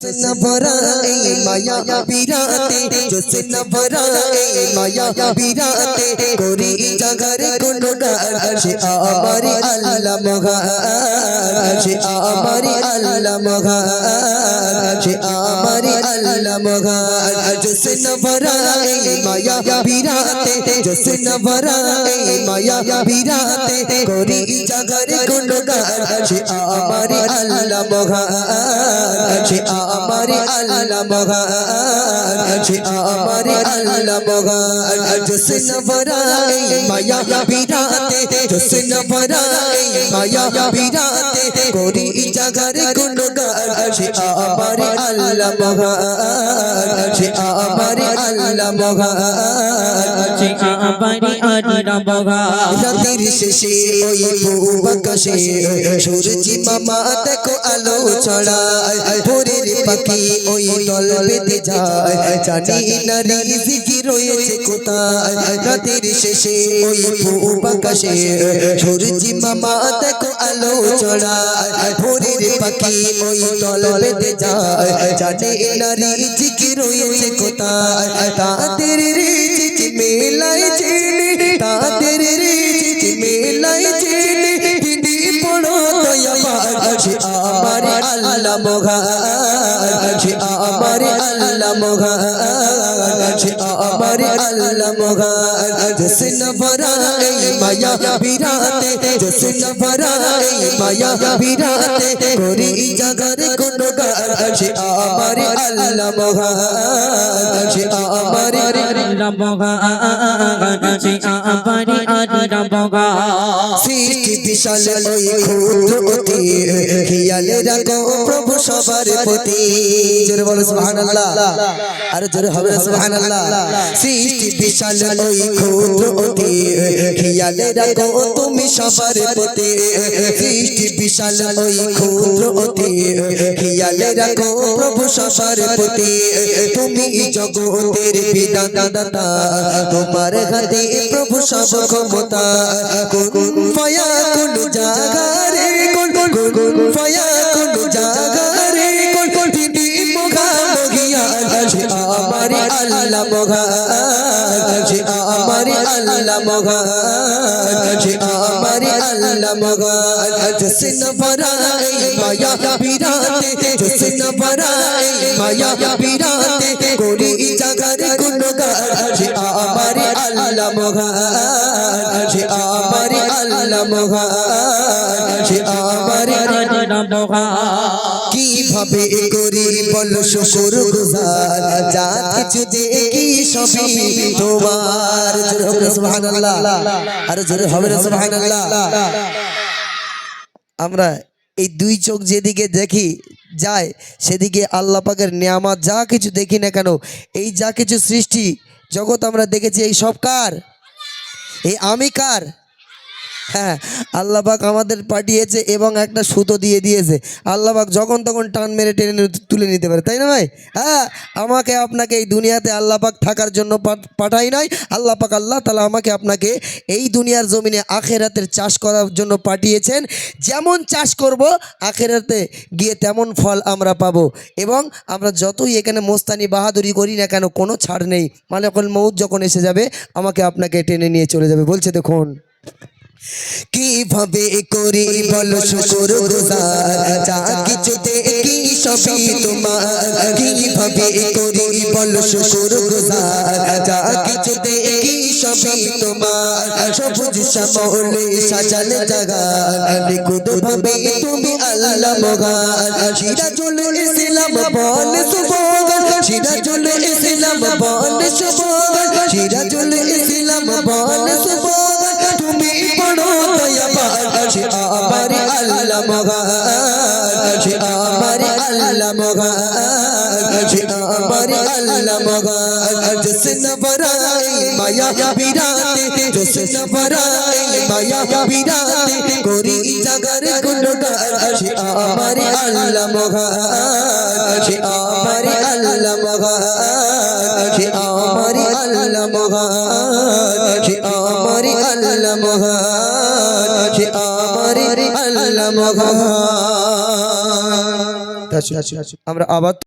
न भरा ए माया बिराते जसन भरा ए माया बिराते कोरी जगर गुनगार से आमारी अल्लाह मगार से आमारी अल्लाह मगार से आमारी अल्लाह मगार जसन भरा ए माया बिराते जसन भरा ए माया बिराते कोरी जगर गुनगार से आमारी अल्लाह मगार से আমারে আল্লাহ মগান আছে আমারে আল্লাহ মগান জসন বরাই মায়া বিরাতে জসন বরাই মায়া বিরাতে করি জাগার গুণগান আছে আমারে আল্লাহ মগান আছে আমারে আল্লাহ মগান যে আমারি আরিরা বগা রাতের শেষে ওই পূবাকাশে সূর্যি মামা দেখো আলো ছড়ায় ভোরের পাখি ওই দল বেঁধে যায়। জানি না রিজিকি রয়েছে কোথায়। রাতের শেষে ওই পূবাকাশে সূর্যি মামা দেখো আলো ছড়ায়। ভোরের পাখি ওই দল বেঁধে যায়। জানি না রিজিকি রয়েছে কোথায়। তাদের রিজিকি মেলায় চিনি, তাদের আমার আল্লাহ মহান জসন ভরা এই মায়া বিরাতে জসন ভরা এই মায়া বিরাতে করি জাগার কোন আছে আমার আল্লাহ মহান আমার বগা যে আমারি আরিরা বগা সৃষ্টি বিশাল ওই অতি খেয়ালে রাখো প্রভু সবার প্রতি জোরে বলো সুবহানাল্লাহ আর জোরে হবে সুবহানাল্লাহ তুমি সবার প্রতি সৃষ্টি বিশাল ওই অতি রাখো প্রভু সবার প্রতি তুমি জগতের বিধান দাতা তোমার হাতে প্রভু সব ক্ষমতা। কোন ফয়া কোন জাগারে, কোন কোন ফয়া কোন জাগারে, কোন তিনি মুখা মগিয়া আছে আমার আল্লাহ মগা। আছে আমার আল্লাহ মগা। আছে আমার আল্লাহ মগা। জসন ভরাই মায়া বিরাতে জসন ভরাই মায়া বিরাতে করি জাগারে আমার আল্লাহ আমার আল্লাহ আমার কীভাবে করি বল শুকুর গুজার? যা কিছু দেখি সবই তোমার। জোরে সুবহানাল্লাহ। আরে জোরে হবে সুবহানাল্লাহ। আমরা এই দুই চোখ যেদিকে দেখি যায়, সেদিকে আল্লাহ পাকের নিয়ামত যা কিছু দেখি না কেন, এই যা কিছু সৃষ্টি জগৎ আমরা দেখেছি, এই সব কার? এই আমি কার? হ্যাঁ আল্লাহবাক আমাদের পাঠিয়েছে এবং একটা সুতো দিয়ে দিয়েছে। আল্লাহবাক যখন তখন টান মেরে টেনে তুলে নিতে পারে, তাই না ভাই? হ্যাঁ আমাকে আপনাকে এই দুনিয়াতে আল্লাপাক থাকার জন্য পাঠ- পাঠাই নাই। আল্লাপাক আল্লাহ তালা আমাকে আপনাকে এই দুনিয়ার জমিনে আখেরাতের চাষ করার জন্য পাঠিয়েছেন। যেমন চাষ করব, আখেরাতে গিয়ে তেমন ফল আমরা পাবো। এবং আমরা যতই এখানে মোস্তানি বাহাদুরি করি না কেন, কোনো ছাড় নেই। মানে মালাকুল মৌত যখন এসে যাবে, আমাকে আপনাকে টেনে নিয়ে চলে যাবে। বলছে দেখুন। কীভাবে করি বলো শুকুর গুজার যা কিছু দেখি সবই তোমার? কীভাবে করি বলো শুকুর গুজার যা কিছু দেখি সবই তোমার? সবুজ শ্যামলে সাজালে জাগান নিকুদ ভাবে তুমি আল্লাহ মগান শিরা চলে ইসলাম বল সুবগান শিরা চলে ইসলাম বল সুবগান শিরা আল্লাহ মগান জসন বরাই মায়া বিরাতে জসন বরাই মায়া বিরাতে, করি জাগার গুণগান আমার আল্লাহ আছে আমার আল্লাহ আছে আমার আল্লাহ মগান আমার আমরা আবার